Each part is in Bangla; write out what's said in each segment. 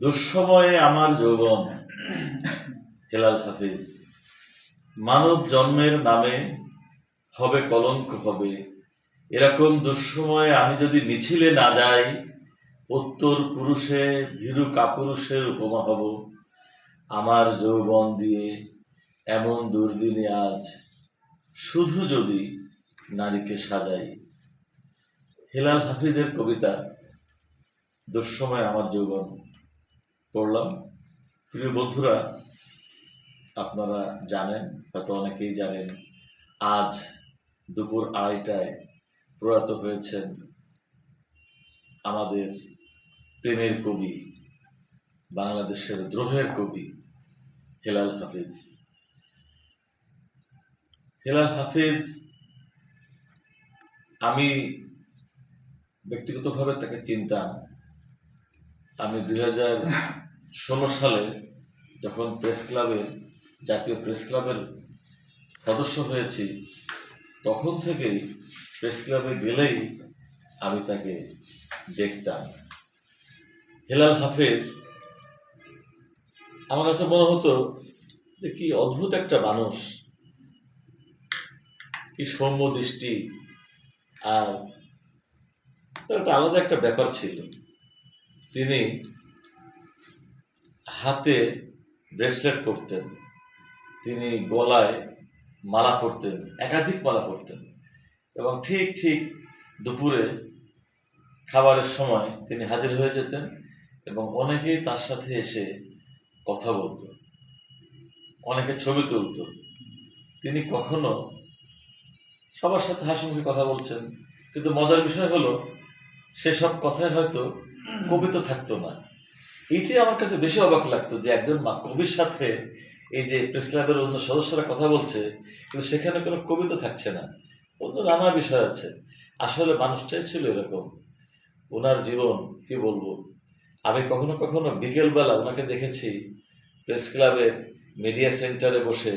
দুঃসময়ে আমার যৌবন। হেলাল হাফিজ, মানব জন্মের নামে হবে কলঙ্ক হবে। এরকম দুঃসময়ে আমি যদি মিছিলে না যাই, উত্তর পুরুষে ভীরু কাপুরুষের উপমা হব। আমার যৌবন দিয়ে এমন দুর্দিনে আজ শুধু যদি নারীকে সাজাই। হেলাল হাফিজের কবিতা, দুঃসময় আমার যৌবন। পড়লাম। প্রিয় বন্ধুরা, আপনারা জানেন, হয়তো অনেকেই জানেন, আজ দুপুর আড়াইটায় প্রয়াত হয়েছেন আমাদের প্রেমের কবি, বাংলাদেশের দ্রোহের কবি হেলাল হাফিজ। হেলাল হাফিজ, আমি ব্যক্তিগতভাবে তাকে চিনতাম। আমি দুই হাজার ষোলো সালে যখন প্রেস ক্লাবের, জাতীয় প্রেস ক্লাবের সদস্য হয়েছি, তখন থেকেই প্রেস ক্লাবে গেলেই আমি তাকে দেখতাম। হেলাল হাফেজ, আমার কাছে মনে হতো যে কি অদ্ভুত একটা মানুষ, কি সৌম্য দৃষ্টি, আর একটা আলাদা একটা ব্যাপার ছিল। তিনি হাতে ব্রেসলেট পরতেন। তিনি গলায় মালা পরতেন, একাধিক মালা পরতেন এবং ঠিক ঠিক দুপুরে খাবারের সময় তিনি হাজির হয়ে যেতেন এবং অনেকেই তার সাথে এসে কথা বলতো, অনেকে ছবি তুলতো। তিনি কখনো সবার সাথে হাসি মুখে কথা বলছেন, কিন্তু মজার বিষয় হলো, সেসব কথায় হয়তো কবিতা থাকতো না। এইটাই আমার কাছে বেশি অবাক লাগতো যে একজন কবির সাথে এই যে প্রেস ক্লাবের অন্য সদস্যরা কথা বলছে, কিন্তু সেখানে কোনো কবিতা থাকছে না। অন্য নানা বিষয় আছে। আসলে মানুষটাই ছিল এরকম। ওনার জীবন, কি বলব? আমি কখনো কখনো বিকেলবেলা ওনাকে দেখেছি প্রেস ক্লাবের মিডিয়া সেন্টারে বসে,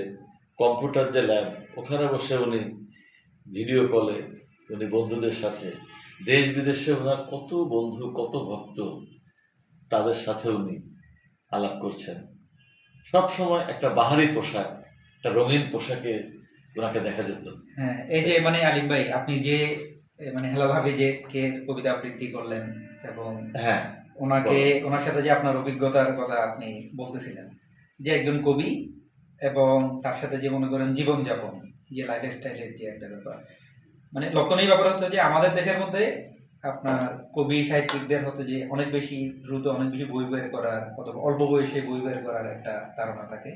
কম্পিউটার যে ল্যাব, ওখানে বসে উনি ভিডিও কলে, উনি বন্ধুদের সাথে। দেশ বিদেশে ওনার কত বন্ধু, কত ভক্ত। তাদের সাথে উনি আলাপ করছেন। সব সময় একটা বাহারি পোশাক একটা রঙিন পোশাকে ওনাকে দেখা যেত। হ্যাঁ এই যে মানে আলিম ভাই আপনি যে মানে হেলা ভাবে যে কে কবিতা আবৃত্তি করলেন এবং হ্যাঁ। ওনাকে ওনার সাথে যে আপনার অভিজ্ঞতার কথা আপনি বলতেছিলেন যে একজন কবি এবং তার সাথে যে মনে করেন জীবনযাপন যে লাইফ স্টাইলের যে একটা ব্যাপার। মানে লক্ষণীয় ব্যাপার হচ্ছে যে আমাদের দেশের মধ্যে আপনার কবি সাহিত্যিকদের হচ্ছে যে অনেক বেশি দ্রুত অনেক বেশি বই বের করার অথবা অল্প বয়সে বই বের করার একটা ধারণা থাকে।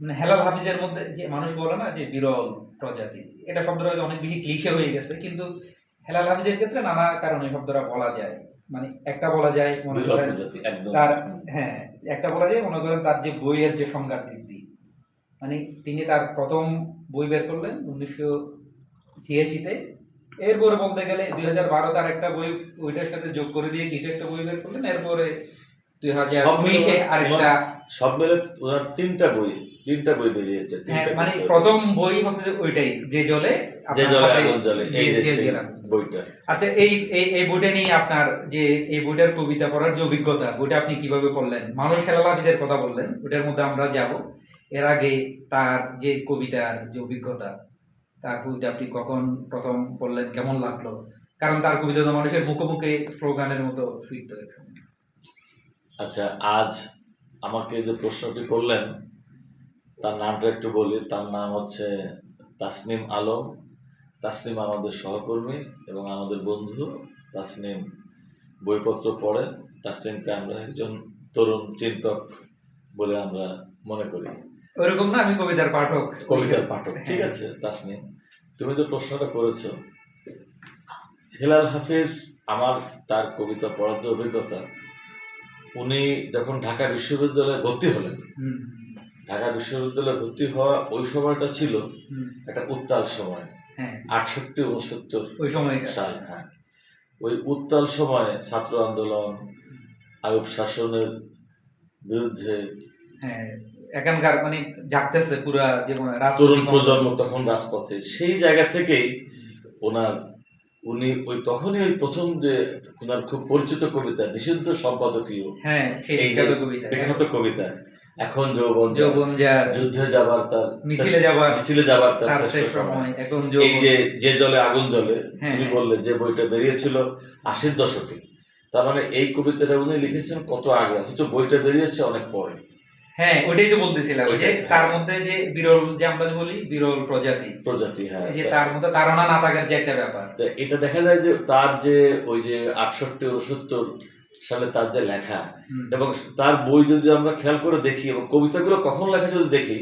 মানে হেলাল হাফিজের মধ্যে যে মানুষ বলে না যে বিরল প্রজাতি এটা শব্দটা হয়তো অনেক বেশি ক্লিশে হয়ে গেছে কিন্তু হেলাল হাফিজের ক্ষেত্রে নানা কারণে শব্দটা বলা যায়। মানে একটা বলা যায় মনে করেন তার হ্যাঁ একটা বলা যায় মনে করেন তার যে বইয়ের যে সংজ্ঞার বৃদ্ধি মানে তিনি তার প্রথম বই বের করলেন উনিশশো ছিয়াশিতে। এরপরে বলতে গেলে দুই হাজার বারো তার একটা বই ওইটার সাথে যোগ করে দিয়ে কিছু একটা বই বের করলেন এরপরে দুই হাজার উনিশে আরেকটা সব মিলে ওনার তিনটা বই তিনটা বই বেরিয়েছে হ্যাঁ মানে প্রথম বই হচ্ছে যে ওইটাই জলে জলে আগুন জলে। বইটা। আচ্ছা এই এই বইটা নিয়ে আপনার যে এই বইটার কবিতা পড়ার যে অভিজ্ঞতা বইটা আপনি কীভাবে পড়লেন? মানুষ হেলাল হাফিজের কথা বললেন ওইটার মধ্যে আমরা যাব। এর আগে তার যে কবিতার যে অভিজ্ঞতা তার কবিতা আপনি কখন প্রথম পড়লেন, কেমন লাগল? কারণ তার কবিতা তো মানুষের মুখে মুখে স্লোগানের মতো ফিরত আচ্ছা আজ আমাকে যে প্রশ্নটি করলেন, তার নামটা একটু বলি। তার নাম হচ্ছে তাসনিম আলম। তাসনিম আমাদের সহকর্মী এবং আমাদের বন্ধু। তাসনিম বইপত্র পড়ে তাসনিমকে আমরা একজন তরুণ চিন্তক বলে আমরা মনে করি। ওরকম না আমি কবিতার পাঠক। কবিতার পাঠক ঠিক আছে তাসনিম তুমি যে প্রশ্নটা করেছ। হেলাল হাফিজ আমার তার কবিতা পড়ার যে অভিজ্ঞতা উনি যখন ঢাকা বিশ্ববিদ্যালয়ে ভর্তি হলেন ঢাকা বিশ্ববিদ্যালয়ে ভর্তি হওয়া ওই সময়টা ছিল একটা উত্তাল সময় হ্যাঁ। আটষট্টি উনসত্তর ওই সময়টা। সাল হ্যাঁ। ওই উত্তাল সময়ে ছাত্র আন্দোলন আয়ুব শাসনের বিরুদ্ধে হ্যাঁ। এখানকার মানে জাগতেছে পুরা জীবন তরুণ প্রজন্ম তখন রাজপথে সেই জায়গা থেকেই ওনার উনি ওই তখনই ওই প্রথম যে ওনার খুব পরিচিত কবিতা নিষিদ্ধ সম্পাদকীয়। হ্যাঁ বিখ্যাত কবিতা। বিখ্যাত কবিতা। এখন যৌবন যৌবন যার যুদ্ধে যাবার তার মিছিলে যাবার মিছিলে যাবার তার শ্রেষ্ঠ সময়। এখন এই যে যে জলে আগুন জ্বলে হ্যাঁ, তুমি হ্যাঁ। বললে যে বইটা বেরিয়েছিল আশির দশকে। তার মানে এই কবিতাটা উনি লিখেছেন কত আগে? অথচ বইটা বেরিয়েছে অনেক পরে। হ্যাঁ ওইটাই তো বলতেছিলাম যে তার হ্যাঁ। মধ্যে যে বিরল যে আমরা যে বলি বিরল প্রজাতি। প্রজাতি হ্যাঁ যে তার মধ্যে তারা না থাকার যে একটা ব্যাপার। এটা দেখা যায় যে তার যে ওই যে আটষট্টি উনসত্তর সালে তার যে লেখা এবং তার বই যদি আমরা খেয়াল করে দেখি এবং কবিতাগুলো কখন লেখা যদি দেখি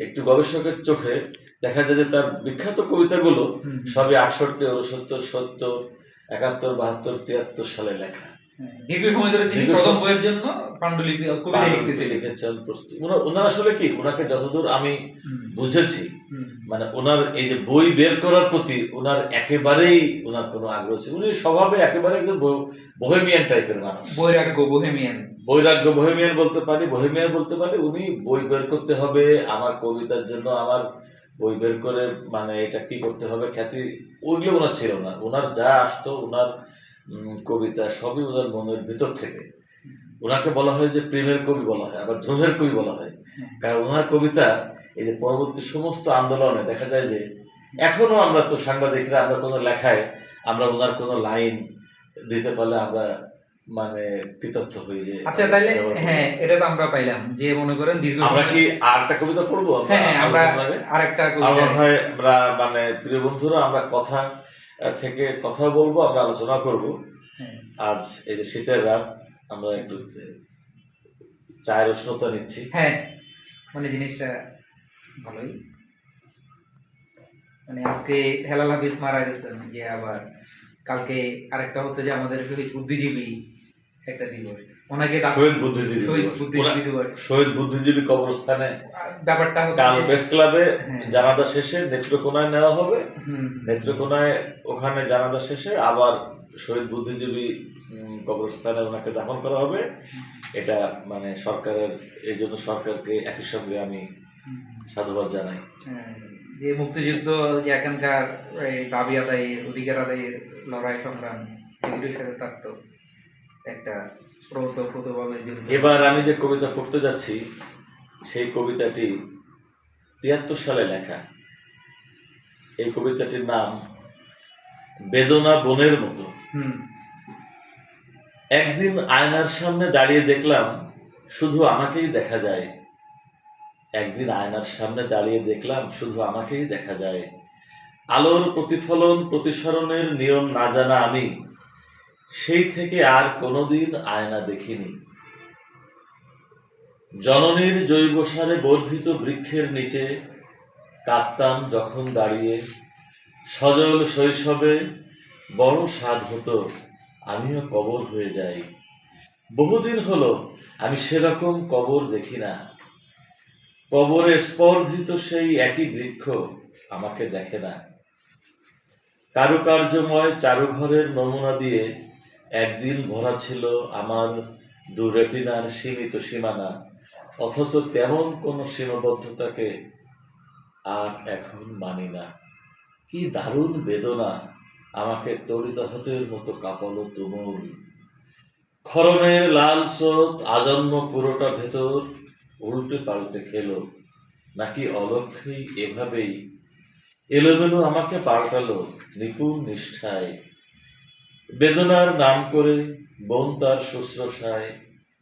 একটু গবেষকের চোখে দেখা যায় যে তার বিখ্যাত কবিতাগুলো সবই আটষট্টি উনসত্তর সত্তর একাত্তর বাহাত্তর তিয়াত্তর সালে লেখা। হ্যাঁ। দীর্ঘ সময় ধরে তিনি প্রথম বইয়ের জন্য পাণ্ডুলিপি কবিতা লিখতেছিলেন। লিখেছেন ওনার- আসলে কি ওনাকে যতদূর আমি বুঝেছি মানে ওনার এই যে বই বের করার প্রতি ওনার একেবারেই ওনার কোনো আগ্রহ ছিল। উনি স্বভাবে একেবারে বহেমিয়ান টাইপের মানুষ। বৈরাগ্য বোহেমিয়ান বৈরাগ্য বহেমিয়ান বলতে পারি বহেমিয়ান বলতে পারি উনি বই বের করতে হবে আমার কবিতার জন্য আমার বই বের করে মানে এটা কি করতে হবে খ্যাতি ওইগুলো ওনার ছিল না। ওনার যা আসতো ওনার কবিতা সবই ওনার মনের ভিতর থেকে। ওনাকে বলা হয় যে প্রেমের কবি বলা হয় আবার দ্রোহের কবি বলা হয়। কারণ ওনার কবিতা এই যে পরবর্তী সমস্ত আন্দোলনে দেখা যায় যে এখনও আমরা তো সাংবাদিকরা আমরা কোনো লেখায় আমরা ওনার কোনো লাইন দিতে পারলে আমরা মানে হই যে আচ্ছা তাহলে হ্যাঁ এটা তো আমরা পাইলাম যে মনে করেন দীর্ঘ আমরা কি আর একটা কবিতা পড়ব? হ্যাঁ হ্যাঁ, আমরা আরেকটা কবিতা। আমরা মানে প্রিয় বন্ধুরা আমরা কথা থেকে কথা বলব আমরা আলোচনা করব। হ্যাঁ, আজ এই যে শীতের রাত আমরা একটু চায়ের উষ্ণতা নিচ্ছি। হ্যাঁ মানে জিনিসটা ভালোই। মানে আজকে হেলাল হাফিজ মারা গেছেন যে আবার কালকে আরেকটা হচ্ছে যে আমাদের শহীদ বুদ্ধিজীবী একটা দিবস। ওনাকে শহীদ বুদ্ধিজীবী শহীদ বুদ্ধিজীবী কবরস্থানে ব্যাপারটা কাল প্রেস ক্লাবে হ্যাঁ। জানাজা শেষে নেত্রকোনায় নেওয়া হবে। নেত্রকোনায় ওখানে জানাজা শেষে আবার শহীদ বুদ্ধিজীবী কবরস্থানে ওনাকে দাফন করা হবে। এটা মানে সরকারের এই জন্য সরকারকে একই সঙ্গে আমি সাধুবাদ জানাই। হ্যাঁ, যে মুক্তিযুদ্ধ যে এখানকার এই দাবি আদায়ের অধিকার আদায়ের লড়াই সংগ্রাম এগুলির সাথে তার তো একটা প্রতভাবে জড়িত এবার আমি যে কবিতা পড়তে যাচ্ছি সেই কবিতাটি তিয়াত্তর সালে লেখা। এই কবিতাটির নাম বেদনা বনের মতো। হুম। একদিন আয়নার সামনে দাঁড়িয়ে দেখলাম শুধু আমাকেই দেখা যায়। একদিন আয়নার সামনে দাঁড়িয়ে দেখলাম শুধু আমাকেই দেখা যায়। আলোর প্রতিফলন প্রতিসরণের নিয়ম না জানা আমি সেই থেকে আর কোনোদিন আয়না দেখিনি। জননীর জৈব সারে বর্ধিত বৃক্ষের নিচে কাঁদতাম যখন দাঁড়িয়ে। সজল শৈশবে বড় স্বাদ হতো, আমিও কবর হয়ে যাই। বহুদিন হলো আমি সেরকম কবর দেখি না। কবরে স্পর্ধিত সেই একই বৃক্ষ আমাকে দেখে না। কারুকার্যময় চারুঘরের নমুনা দিয়ে একদিন ভরা ছিল আমার দু রেটিনার সীমিত সীমানা, অথচ তেমন কোনো সীমাবদ্ধতাকে আর এখন মানি না। কি দারুণ বেদনা আমাকে তড়িতাহতের মতো কাঁপালো তুমুল। খরণের লাল স্রোত আজন্ম পুরোটা ভেতর উল্টে পাল্টে খেলো, নাকি অলক্ষেই এভাবেই এলোমেলো আমাকে পাল্টালো নিপুণ নিষ্ঠায়। বেদনার নাম করে বোন তার শুশ্রূষায়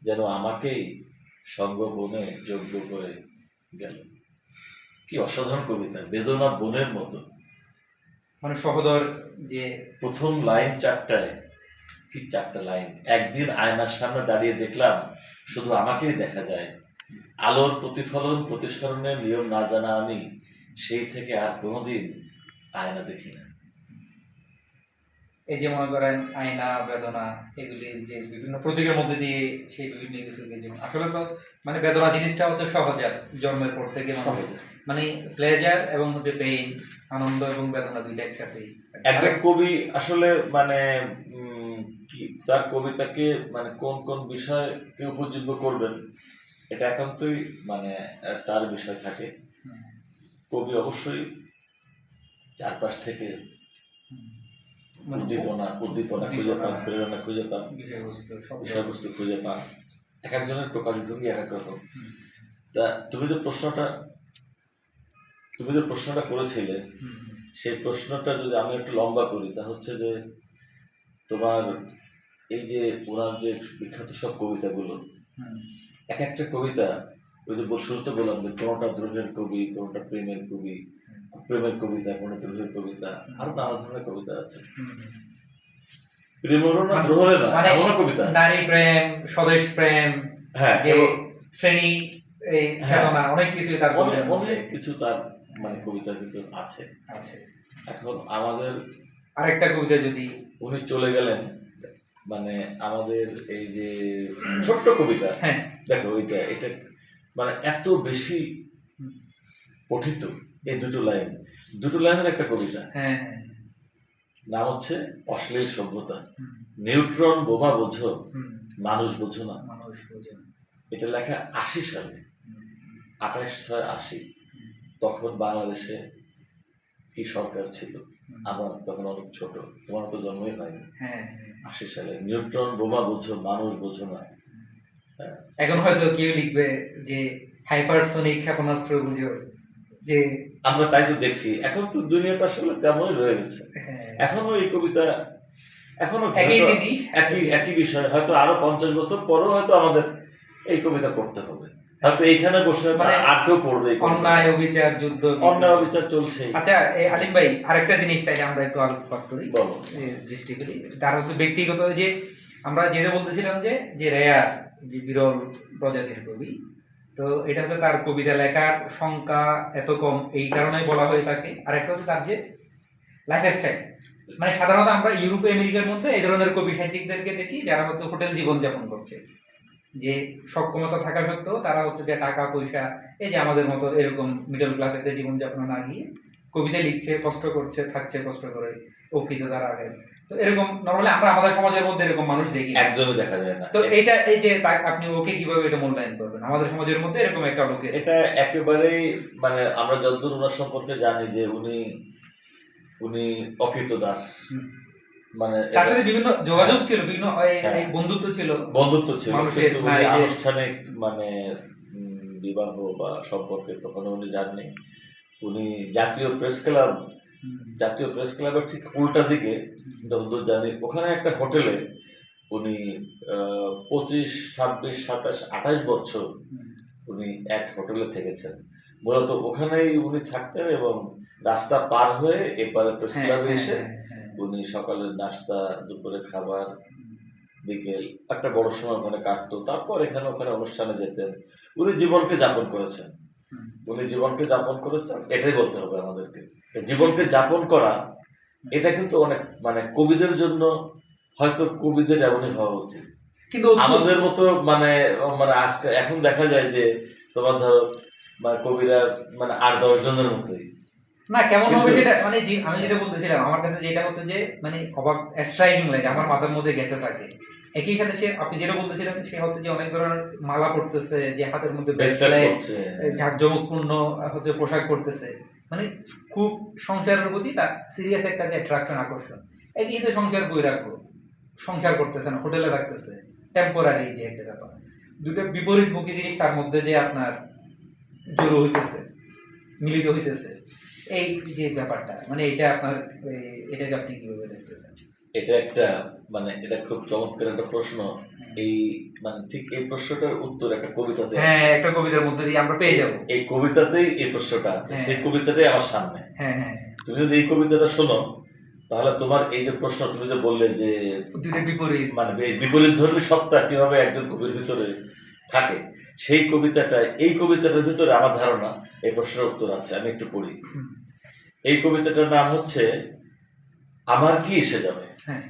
যেন আমাকেই সঙ্গবনে যোগ্য করে গেল। কি অসাধারণ কবিতা বেদনা বোনের মতো। মানে সহদর যে প্রথম লাইন চারটায় কি চারটা লাইন? একদিন আয়নার সামনে দাঁড়িয়ে দেখলাম শুধু আমাকেই দেখা যায়। আলোর প্রতিফলন প্রতিসরণের নিয়ম না জানা আমি সেই থেকে আর কোনোদিন আয়না দেখি না। এই যে মনে করেন আয়না বেদনা এগুলির যে বিভিন্ন প্রতীকের মধ্যে দিয়ে সেই বিভিন্ন কিছুকে যেমন আসলে তো মানে বেদনা জিনিসটা হচ্ছে সহজাত জন্মের পর থেকে মানুষ মানে প্লেজার এবং হচ্ছে পেইন আনন্দ এবং বেদনা দুইটা একসাথে একজন কবি আসলে মানে কি তার কবিতাকে মানে কোন কোন বিষয়কে উপজীব্য করবেন এটা একান্তই মানে তার বিষয় থাকে। কবি অবশ্যই চারপাশ থেকে উদ্দীপনা উদ্দীপনা খুঁজে পান। প্রেরণা খুঁজে পান বিষয়বস্তু খুঁজে পান। এক একজনের প্রকাশভঙ্গি এক এক রকম। তা তুমি যে প্রশ্নটা তুমি যে প্রশ্নটা করেছিলে সেই প্রশ্নটা যদি আমি একটু লম্বা করি তা হচ্ছে যে তোমার এই যে ওনার যে বিখ্যাত সব কবিতাগুলো এক একটা কবিতা ওই যে শুরুতে বললাম যে কোনোটা দ্রোহের কবি কোনোটা প্রেমের কবি প্রেমের কবিতা কোনো দ্রোহের কবিতা আরও নানা ধরনের কবিতা আছে। না দ্রোহের না কবিতা নারী প্রেম স্বদেশ প্রেম হ্যাঁ শ্রেণি এই হ্যাঁ। চেতনা অনেক কিছুই তার অনেক কিছু তার মানে কবিতার ভিতর আছে। আছে। এখন আমাদের আরেকটা কবিতা যদি উনি চলে গেলেন মানে আমাদের এই যে ছোট্ট কবিতা হ্যাঁ। দেখো ওইটা এটা মানে এত বেশি। পঠিত। এই দুটো লাইন। দুটো লাইনের একটা কবিতা। হ্যাঁ। নাম হচ্ছে অশ্লীল সভ্যতা। নিউট্রন বোমা বোঝো মানুষ বোঝো না। মানুষ বোঝে এটা লেখা আশি সালে। আঠাশ ছয় আশি। তখন বাংলাদেশে কি সরকার ছিল? আমরা তখন অনেক ছোট। তোমার তো জন্মই হয়নি। হ্যাঁ। হ্যাঁ। আশি সালে। নিউট্রন বোমা বোঝো মানুষ বোঝো না। এখন হয়তো কেউ লিখবে যে হাইপারসোনিক ক্ষেপণাস্ত্র বুঝো যে আমরা তাই তো দেখছি। এখন তো দুনিয়াটা আসলে তেমনই রয়ে গেছে। হ্যাঁ, এখনও এই কবিতা এখনও একই একই বিষয়। হয়তো আরও পঞ্চাশ বছর পরেও হয়তো আমাদের এই কবিতা পড়তে হবে। হয়তো এইখানে বসে মানে আর কেউ পড়বে অন্যায় অবিচার যুদ্ধ অন্যায় বিচার চলছে। আচ্ছা এই আলিম ভাই আরেকটা জিনিস তাইলে আমরা একটু আলোকপাত করি। বলো। দৃষ্টি করি। তার হচ্ছে ব্যক্তিগত যে আমরা যেটা বলতেছিলাম যে যে রেয়ার যে বিরল প্রজাতির কবি তো এটা হচ্ছে তার কবিতা লেখার সংখ্যা এত কম, এই কারণেই বলা হয়ে থাকে আর একটা হচ্ছে তার যে লাইফ স্টাইল মানে সাধারণত আমরা ইউরোপ, আমেরিকার মধ্যে এই ধরনের কবি সাহিত্যিকদেরকে দেখি যারা হচ্ছে হোটেল জীবন যাপন করছে। যে সক্ষমতা থাকা সত্ত্বেও তারা হচ্ছে যে টাকা, পয়সা, এই যে আমাদের মতো এরকম মিডল ক্লাসের জীবন যাপন না গিয়ে কবিতা লিখছে, কষ্ট করছে, থাকছে, কষ্ট করে। উপকৃত তারা আগে তো এরকম নর্মালি আমরা আমাদের সমাজের মধ্যে এরকম মানুষ দেখি একদমই দেখা যায় না। তো এটা এই যে আপনি ওকে কীভাবে এটা মূল্যায়ন করবেন? আমাদের সমাজের মধ্যে এরকম একটা লোকে এটা একেবারেই মানে আমরা যতদূর ওনার সম্পর্কে জানি যে উনি উনি অকৃতদার। মানে তার সাথে বিভিন্ন যোগাযোগ ছিল বিভিন্ন হ্যাঁ। বন্ধুত্ব ছিল। বন্ধুত্ব ছিল। আনুষ্ঠানিক মানে বিবাহ বা সম্পর্কে কখনো উনি যাননি উনি জাতীয় প্রেস ক্লাব জাতীয় প্রেস ক্লাবের ঠিক উল্টা দিকে যতদূর জানি ওখানে একটা হোটেলে উনি পঁচিশ ছাব্বিশ সাতাশ আঠাশ বছর উনি এক হোটেলে থেকেছেন। মূলত ওখানেই উনি থাকতেন এবং রাস্তা পার হয়ে এপারে প্রেস হ্যাঁ, ক্লাবে হ্যাঁ, এসে হ্যাঁ। উনি সকালের নাস্তা দুপুরে খাবার বিকেল একটা বড় সময় ওখানে কাটতো। তারপর এখানে ওখানে অনুষ্ঠানে যেতেন। উনি জীবনকে যাপন করেছেন। উনি জীবনকে যাপন করেছেন এটাই বলতে হবে আমাদেরকে। জীবনকে যাপন করা এটা কিন্তু অনেক মানে কবিদের জন্য হয়তো কবিদের এমনই হওয়া উচিত। কিন্তু আমাদের মতো মানে মানে আজকে এখন দেখা যায় যে তোমার ধরো মানে কবিরা মানে আট দশ জনের মতোই। না কেমন হবে সেটা মানে আমি যেটা বলতেছিলাম আমার কাছে যেটা হচ্ছে যে মানে অবাক স্ট্রাইকিং লাগে আমার মাথার মধ্যে গেঁথে থাকে। একই সাথে সে আপনি যেটা বলতেছিলেন সে হচ্ছে যে অনেক ধরনের মালা পড়তেছে যে হাতের মধ্যে করছে। জাঁকজমকপূর্ণ হচ্ছে পোশাক পরতেছে। মানে খুব সংসারের প্রতি তার সিরিয়াস একটা যে অ্যাট্রাকশন আকর্ষণ একই তো সংসার বৈরাগ্য, সংসার করতেছে না, হোটেলে থাকতেছে টেম্পোরারি যে একটা ব্যাপার। দুটো বিপরীতমুখী জিনিস তার মধ্যে যে আপনার জড়ো হইতেছে, মিলিত হইতেছে, এই যে ব্যাপারটা মানে এটা আপনার এটাকে আপনি কীভাবে দেখতেছেন? এটা একটা মানে এটা খুব চমৎকার একটা প্রশ্ন। এই মানে ঠিক এই প্রশ্নটার উত্তর একটা কবিতাতে। হ্যাঁ একটা কবিতার মধ্যে দিয়ে আমরা পেয়ে যাব। এই কবিতাতেই এই প্রশ্নটা আছে। হ্যাঁ। সেই কবিতাটাই আমার সামনে। হ্যাঁ হ্যাঁ। তুমি যদি এই কবিতাটা শোনো তাহলে তোমার এই যে প্রশ্ন তুমি যে বললে যে দুইটা বিপরীত। মানে বিপরীত ধর্মী সত্তা কীভাবে একজন কবির ভিতরে থাকে সেই কবিতাটা এই কবিতাটার ভিতরে আমার ধারণা এই প্রশ্নের উত্তর আছে। আমি একটু পড়ি। এই কবিতাটার নাম হচ্ছে আমার কি এসে যাবে? হ্যাঁ।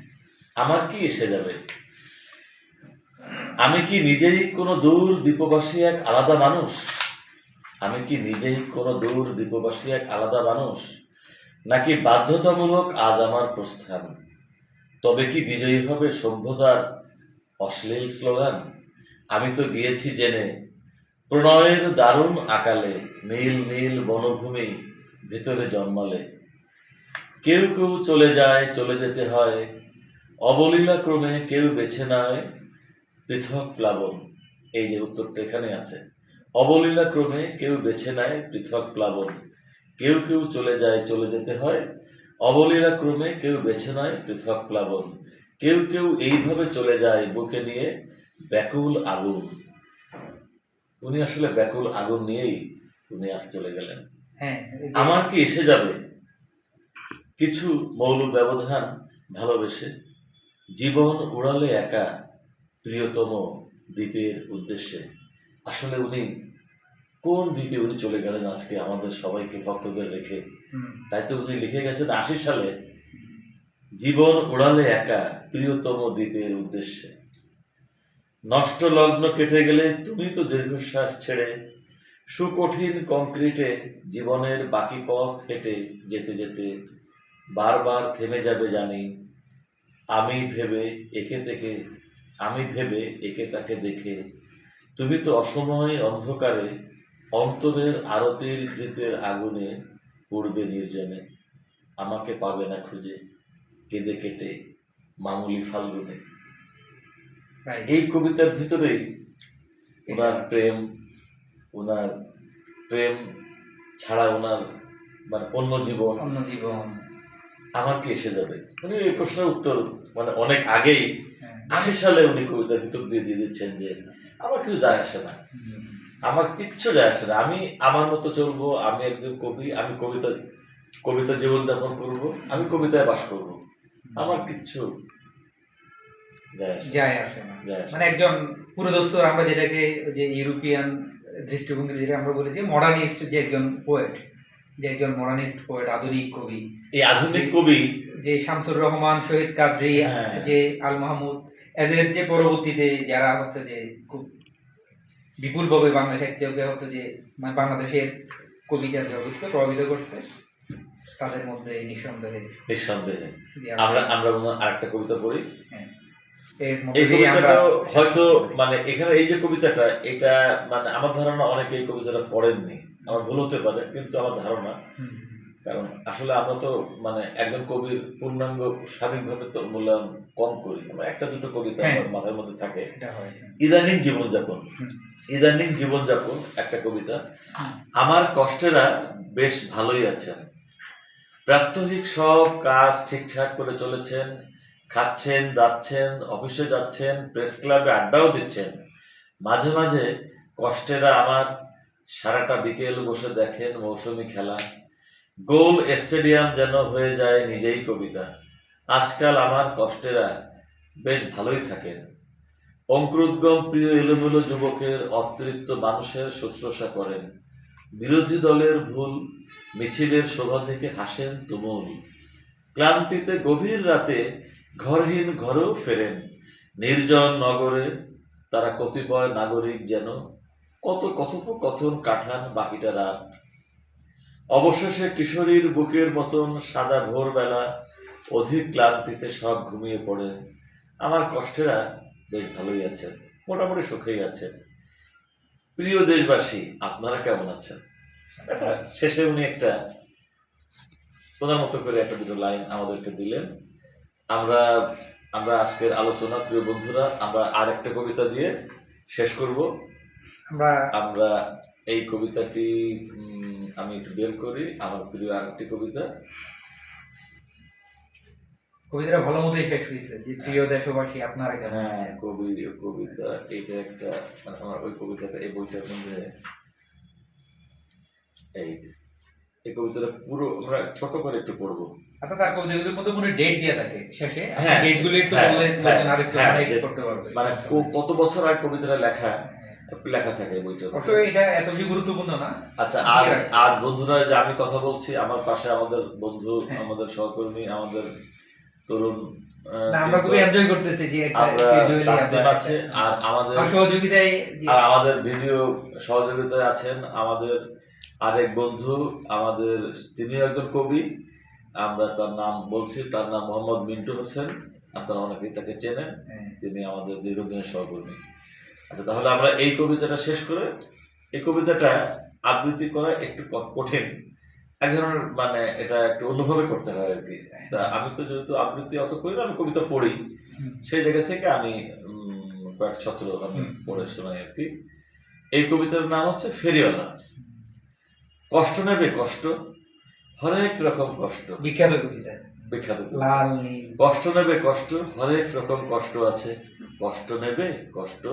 আমার কি এসে যাবে? আমি কি নিজেই কোনো দূর দ্বীপবাসী এক আলাদা মানুষ? আমি কি নিজেই কোনো দূর দ্বীপবাসী এক আলাদা মানুষ? নাকি বাধ্যতামূলক আজ আমার প্রস্থান? তবে কি বিজয়ী হবে সভ্যতার অশ্লীল স্লোগান? আমি তো গিয়েছি জেনে প্রণয়ের দারুণ আকালে নীল নীল বনভূমি ভেতরে জন্মালে। কেউ কেউ চলে যায় চলে যেতে হয়। অবলীলা ক্রমে কেউ বেছে নেয় পৃথক প্লাবন। এই যে উত্তরটা এখানে আছে। অবলীলা ক্রমে কেউ বেছে নেয় পৃথক প্লাবন। কেউ কেউ চলে যায় চলে যেতে হয়। অবলীলা ক্রমে কেউ বেছে নেয় পৃথক প্লাবন। কেউ কেউ এইভাবে চলে যায় বুকে নিয়ে ব্যাকুল আগুন। উনি আসলে ব্যাকুল আগুন নিয়েই উনি আজ চলে গেলেন। হ্যাঁ আমার কি এসে যাবে? কিছু মৌল ব্যবধান ভালোবেসে জীবন উড়ালে একা প্রিয়তম দ্বীপের উদ্দেশ্যে। আসলে উনি কোন দ্বীপে উনি চলে গেলেন আজকে আমাদের সবাইকে ভক্তদের রেখে? তাই তো উনি লিখে গেছেন আশি সালে জীবন উড়ালে একা প্রিয়তম দ্বীপের উদ্দেশ্যে। নষ্ট লগ্ন কেটে গেলে তুমি তো দীর্ঘশ্বাস ছেড়ে সুকঠিন কংক্রিটে জীবনের বাকি পথ হেঁটে যেতে যেতে বারবার থেমে যাবে জানি। আমি ভেবে একে থেকে আমি ভেবে একে তাকে দেখে। তুমি তো অসময় অন্ধকারে অন্তরের আরতির ঘৃতের আগুনে পূর্বে নির্জনে। আমাকে পাবে না খুঁজে কেঁদে কেটে মামুলি ফাল্গুনে. এই কবিতার ভিতরেই ওনার প্রেম ওনার প্রেম ছাড়া ওনার মানে অন্য জীবন। অন্য জীবন। আমার কি এসে যাবে। উনি এই প্রশ্নের উত্তর মানে অনেক আগেই হ্যাঁ, আশি সালে উনি কবিতার ভিতর দিয়ে দিয়ে দিচ্ছেন যে আমার কিছু যায় আসে না। আমার কিচ্ছু যায় আসে না। আমি আমার মতো চলবো আমি একজন কবি আমি কবিতা কবিতা জীবনযাপন করব আমি কবিতায় বাস করব। আমার কিচ্ছু যায় আসে না। মানে একজন পুরোদস্তুর আমরা যেটাকে যে ইউরোপিয়ান দৃষ্টিভঙ্গি যেটা আমরা বলি যে মডার্নিস্ট যে একজন পোয়েট যে একজন মডার্নিস্ট পোয়েট আধুনিক কবি। এই আধুনিক কবি। যে শামসুর রহমান শহীদ কাদরি হ্যাঁ। যে আল মাহমুদ এদের যে পরবর্তীতে যারা হচ্ছে যে খুব বিপুলভাবে বাংলা সাহিত্যকে হচ্ছে যে মানে বাংলাদেশের কবিতার জগৎকে প্রভাবিত করছে তাদের মধ্যে নিঃসন্দেহে নিঃসন্দেহে। আমরা আমরা আরেকটা কবিতা পড়ি। হ্যাঁ, এই মধ্যে দিয়ে আমরা কবিতাটা হয়তো মানে এখানে এই যে কবিতাটা এটা মানে আমার ধারণা অনেকে এই কবিতাটা পড়েননি। আমার ভুল হতে পারে কিন্তু আমার ধারণা। কারণ আসলে আমরা তো মানে একজন কবির পূর্ণাঙ্গ স্বাভাবিকভাবে তো মূল্যায়ন কম করি। আমরা একটা দুটো কবিতা হ্যাঁ। আমার মাথার মধ্যে থাকে। ইদানিং জীবনযাপন। ইদানিং জীবনযাপন একটা কবিতা। আমার কষ্টেরা বেশ ভালোই আছেন। প্রাত্যহিক সব কাজ ঠিকঠাক করে চলেছেন। খাচ্ছেন দাচ্ছেন অফিসে যাচ্ছেন প্রেস ক্লাবে আড্ডাও দিচ্ছেন। মাঝে মাঝে কষ্টেরা আমার সারাটা বিকেল বসে দেখেন মৌসুমি খেলা। গোল স্টেডিয়াম যেন হয়ে যায় নিজেই কবিতা। আজকাল আমার কষ্টেরা বেশ ভালোই থাকেন। অঙ্কুরোদ্গম প্রিয় এলোমেলো যুবকের অতৃপ্ত মানুষের শুশ্রূষা করেন। বিরোধী দলের ভুল, মিছিলের শোভা থেকে হাসেন তুমুল। ক্লান্তিতে গভীর রাতে ঘরহীন ঘরেও ফেরেন। নির্জন নগরে তারা কতিপয় নাগরিক যেন কত কথোপকথন কাঠান বাকিটা রাত অবশেষে কিশোরীর বুকের মতন সাদা ভোরবেলা অধিক ক্লান্তিতে সব ঘুমিয়ে পড়ে। আমার কষ্টেরা বেশ ভালোই আছেন, মোটামুটি সুখেই আছেন। প্রিয় দেশবাসী, আপনারা কেমন আছেন? একটা শেষে উনি একটা ওনার মতো করে একটা দুটো লাইন আমাদেরকে দিলেন। আমরা আমরা আজকের আলোচনা, প্রিয় বন্ধুরা, আমরা আর একটা কবিতা দিয়ে শেষ করব। আমরা আমরা এই কবিতাটি আমি একটু বের করি। আমার প্রিয় আরেকটি কবিতা। কবিতাটা ভালো মতোই শেষ হয়েছে যে প্রিয় দেশবাসী আপনারা কেমন হ্যাঁ আছেন। কবি কবিতা এইটা একটা মানে আমার ওই কবিতাটা এই বইটার মধ্যে এই এই কবিতাটা পুরো আমরা ছোট করে একটু পড়ব। অর্থাৎ তার কবিতাগুলোর মধ্যে কোনো ডেট দেওয়া থাকে শেষে। হ্যাঁ, ডেটগুলো একটু হ্যাঁ, হ্যাঁ, আরেকটু হ্যাঁ, মানে একটু করতে পারবে। মানে কত বছর আগে কবিতাটা লেখা? হ্যাঁ। লেখা থাকে এই বইটার অবশ্য এটা এত বেশি গুরুত্বপূর্ণ না। আচ্ছা রাখছি। আজ বন্ধুরা যে আমি কথা বলছি আমার পাশে আমাদের বন্ধু হ্যাঁ। আমাদের সহকর্মী আমাদের তরুণ আমরা খুবই এনজয় করতেছি যে আছে আর আমাদের সহযোগিতায় আর আমাদের ভিডিও সহযোগিতায় আছেন আমাদের আরেক বন্ধু আমাদের তিনি একজন কবি। আমরা তার নাম বলছি তার নাম মোহাম্মদ মিন্টু হোসেন। আপনারা অনেকেই তাকে চেনেন। হ্যাঁ, তিনি আমাদের দীর্ঘদিনের সহকর্মী। আচ্ছা তাহলে আমরা এই কবিতাটা শেষ করে এই কবিতাটা আবৃত্তি করা একটু কঠিন। এক ধরনের মানে এটা একটু অন্যভাবে করতে হয় আর কি আমি তো যেহেতু আবৃত্তি অত করি না আমি কবিতা পড়ি। সেই জায়গা থেকে আমি কয়েক ছত্র আমি। পড়ে শোনাই আর কি এই কবিতার নাম হচ্ছে ফেরিওয়ালা। কষ্ট নেবে কষ্ট হরেক রকম কষ্ট। বিখ্যাত কবিতা। বিখ্যাত লাল কষ্ট নেবে কষ্ট হরেক রকম কষ্ট আছে। কষ্ট নেবে কষ্ট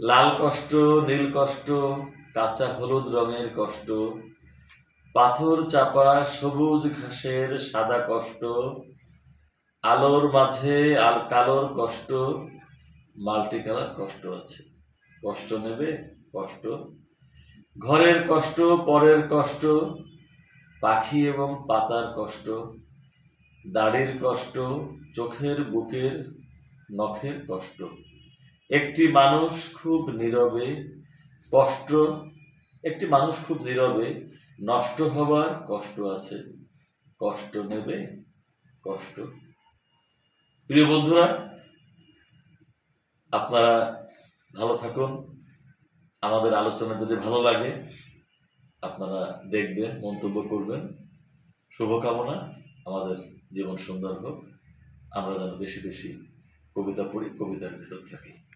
লাল কষ্ট, নীল কষ্ট, কাঁচা হলুদ রঙের কষ্ট, পাথর চাপা, সবুজ ঘাসের সাদা কষ্ট, আলোর মাঝে আল, কালোর কষ্ট মাল্টি কালার কষ্ট আছে। কষ্ট নেবে, কষ্ট। ঘরের কষ্ট, পরের কষ্ট, পাখি এবং পাতার কষ্ট, দাড়ির কষ্ট, চোখের, বুকের, নখের কষ্ট। একটি মানুষ খুব নীরবে, কষ্ট, একটি মানুষ খুব নীরবে, নষ্ট হবার কষ্ট আছে। কষ্ট নেবে, কষ্ট। প্রিয় বন্ধুরা, আপনারা ভালো থাকুন। আমাদের আলোচনা যদি ভালো লাগে, আপনারা দেখবেন, মন্তব্য করবেন। শুভকামনা। আমাদের জীবন সুন্দর হোক। আমরা যেন বেশি বেশি কবিতা পড়ি, কবিতার ভিতর থাকি।